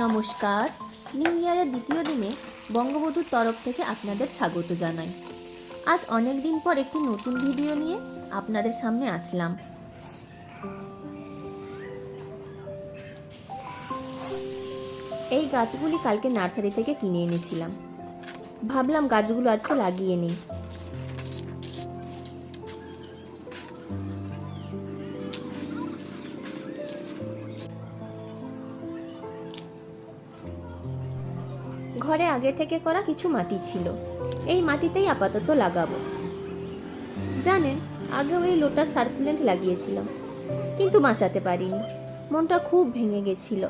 নমস্কার। নিউ ইয়ারের দ্বিতীয় দিনে বঙ্গবধূর তরফ থেকে আপনাদের স্বাগত জানাই। আজ অনেক দিন পর একটি নতুন ভিডিও নিয়ে আপনাদের সামনে আসলাম। এই গাছগুলি কালকে নার্সারি থেকে কিনে এনেছিলাম। ভাবলাম গাছগুলো আজকে লাগিয়ে নিই। ঘরে আগে থেকে করা কিছু মাটি ছিল। এই মাটিতেই আপাতত লাগাবো। জানেন, আগেও এই লোটাস সার্কুলেন্ট লাগিয়েছিলাম, কিন্তু বাঁচাতে পারিনি। মনটা খুব ভেঙে গেছিল।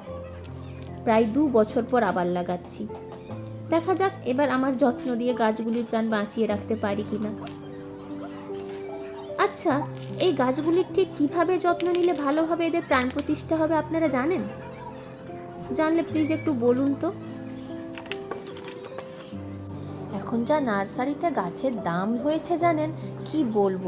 প্রায় দু বছর পর আবার লাগাচ্ছি। দেখা যাক এবার আমার যত্ন দিয়ে গাছগুলির প্রাণ বাঁচিয়ে রাখতে পারি কিনা। আচ্ছা এই গাছগুলির ঠিক কীভাবে যত্ন নিলে ভালোভাবে এদের প্রাণ প্রতিষ্ঠা হবে আপনারা জানেন? জানলে প্লিজ একটু বলুন তো। এখন যা নার্সারিতে গাছের দাম হয়েছে জানেন? কি বলব?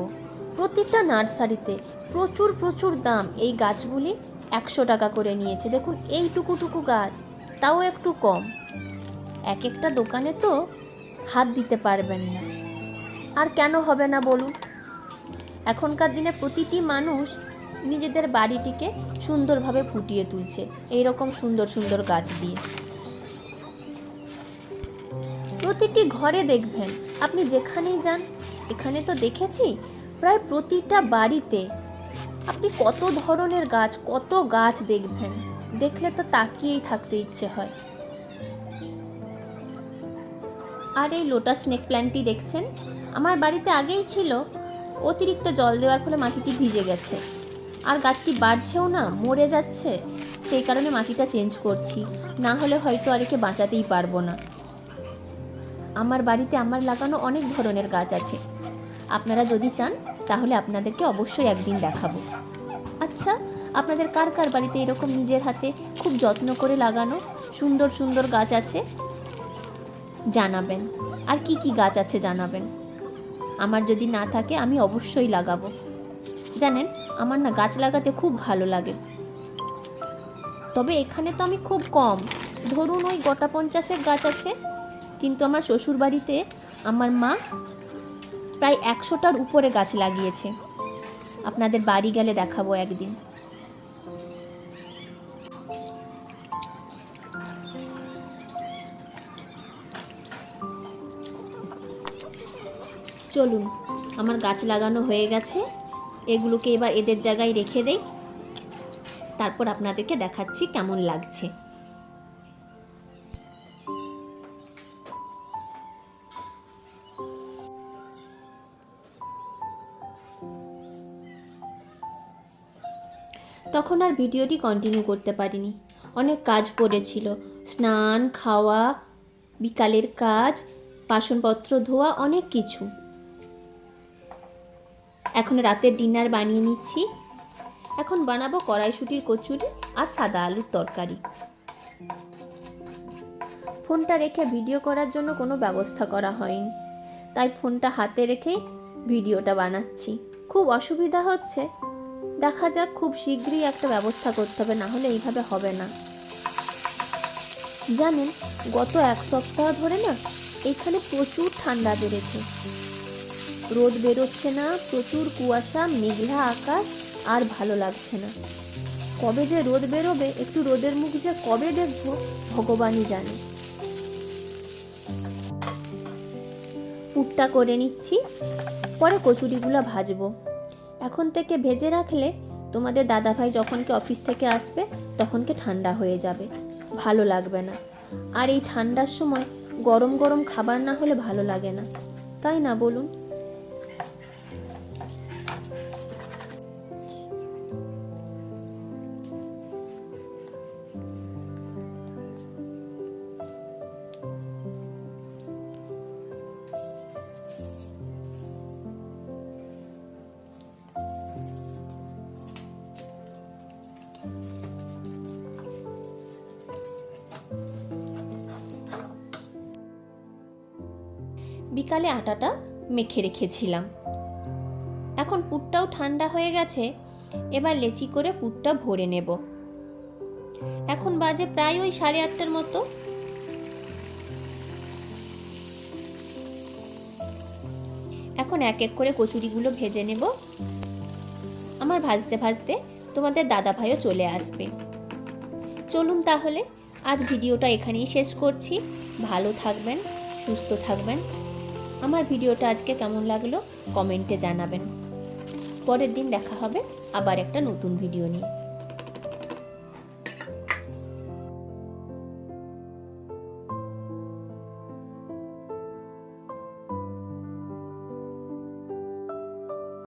প্রতিটা নার্সারিতে প্রচুর প্রচুর দাম। এই গাছগুলি একশো টাকা করে নিয়েছে। দেখুন এইটুকুটুকু গাছ, তাও একটু কম। এক একটা দোকানে তো হাত দিতে পারবেন না। আর কেন হবে না বলুন? এখনকার দিনে প্রতিটি মানুষ নিজেদের বাড়িটিকে সুন্দরভাবে ফুটিয়ে তুলছে এই রকম সুন্দর সুন্দর গাছ দিয়ে। প্রতিটি ঘরে দেখবেন। আপনি যেখানেই যান, এখানে তো দেখেছি প্রায় প্রতিটা বাড়িতে আপনি কত ধরনের গাছ, কত গাছ দেখবেন। দেখলে তো তাকিয়েই থাকতে ইচ্ছে হয়। আর এই লোটাস স্নেক প্ল্যান্টটি দেখছেন? আমার বাড়িতে আগেই ছিল। অতিরিক্ত জল দেওয়ার ফলে মাটিটি ভিজে গেছে। আর গাছটি বাড়ছেও না, মরে যাচ্ছে। সেই কারণে মাটিটা চেঞ্জ করছি। না হলে হয়তো আর একে বাঁচাতেই পারব না। আমার বাড়িতে আমার লাগানো অনেক ধরনের গাছ আছে। আপনারা যদি চান, তাহলে আপনাদেরকে অবশ্যই একদিন দেখাবো। আচ্ছা আপনাদের কার কার বাড়িতে এরকম নিজের হাতে খুব যত্ন করে লাগানো সুন্দর সুন্দর গাছ আছে? জানাবেন। আর কি কি গাছ আছে জানাবেন। আমার যদি না থাকে, আমি অবশ্যই লাগাবো। জানেন, আমার না গাছ লাগাতে খুব ভালো লাগে। তবে এখানে তো আমি খুব কম। ধরুন ওই গোটা পঞ্চাশের গাছ আছে। কিন্তু আমার শ্বশুর বাড়িতে আমার মা প্রায় একশোটার উপরে গাছ লাগিয়েছে। আপনাদের বাড়ি গেলে দেখাবো একদিন। চলুন, আমার গাছ লাগানো হয়ে গেছে। এগুলোকে এবার এদের জায়গায় রেখে দেই। তারপর আপনাদেরকে দেখাচ্ছি কেমন লাগছে। তখন আর ভিডিওটি কন্টিনিউ করতে পারিনি। অনেক কাজ পড়েছিল। স্নান, খাওয়া, বিকালের কাজ, বাসনপত্র ধোয়া, অনেক কিছু। এখন রাতের ডিনার বানিয়ে নিচ্ছি। এখন বানাবো কড়াইশুটির কচুরি আর সাদা আলুর তরকারি। ফোনটা রেখে ভিডিও করার জন্য কোনো ব্যবস্থা করা হয়নি। তাই ফোনটা হাতে রেখেই ভিডিওটা বানাচ্ছি। খুব অসুবিধা হচ্ছে। দেখা যাক খুব শীঘ্রই একটা ব্যবস্থা করতে হবে, না হলে এইভাবে হবে না। জানেন, গত এক সপ্তাহ ধরে না এখানে প্রচুর ঠান্ডা বেড়েছে। রোদ বেরোচ্ছে না, প্রচুর কুয়াশা, মেঘলা আকাশ, আর ভালো লাগছে না। কবে যে রোদ বেরোবে, একটু রোদের মুখ যে কবে দেখব, ভগবানই জানে। পুটটা করে নিচ্ছি, পরে কচুরিগুলো ভাজবো। এখন থেকে ভেজে রাখলে তোমাদের দাদাভাই যখনকে অফিস থেকে আসবে, তখন তখনকে ঠান্ডা হয়ে যাবে। ভালো লাগবে না। আর এই ঠান্ডার সময় গরম গরম খাবার না হলে ভালো লাগে না। তাই না বলুন? বিকালে আটাটা মেখে রেখেছিলাম। এখন পুরটাও ঠান্ডা হয়ে গেছে, এবার লেচি করে পুরটা ভরে নেব। এখন বাজে প্রায় ওই সাড়ে আটটার মতো। এখন এক এক করে কচুরিগুলো ভেজে নেব। আমার ভাজতে ভাজতে তোমাদের দাদা ভাইও চলে আসবে। চলুন তাহলে, আজ ভিডিওটা এখানেই শেষ করছি। ভালো থাকবেন, সুস্থ থাকবেন। আমার ভিডিওটা আজকে কেমন লাগল? কমেন্টে জানাবেন। পরের দিন দেখা হবে আবার একটা নতুন ভিডিও নিয়ে।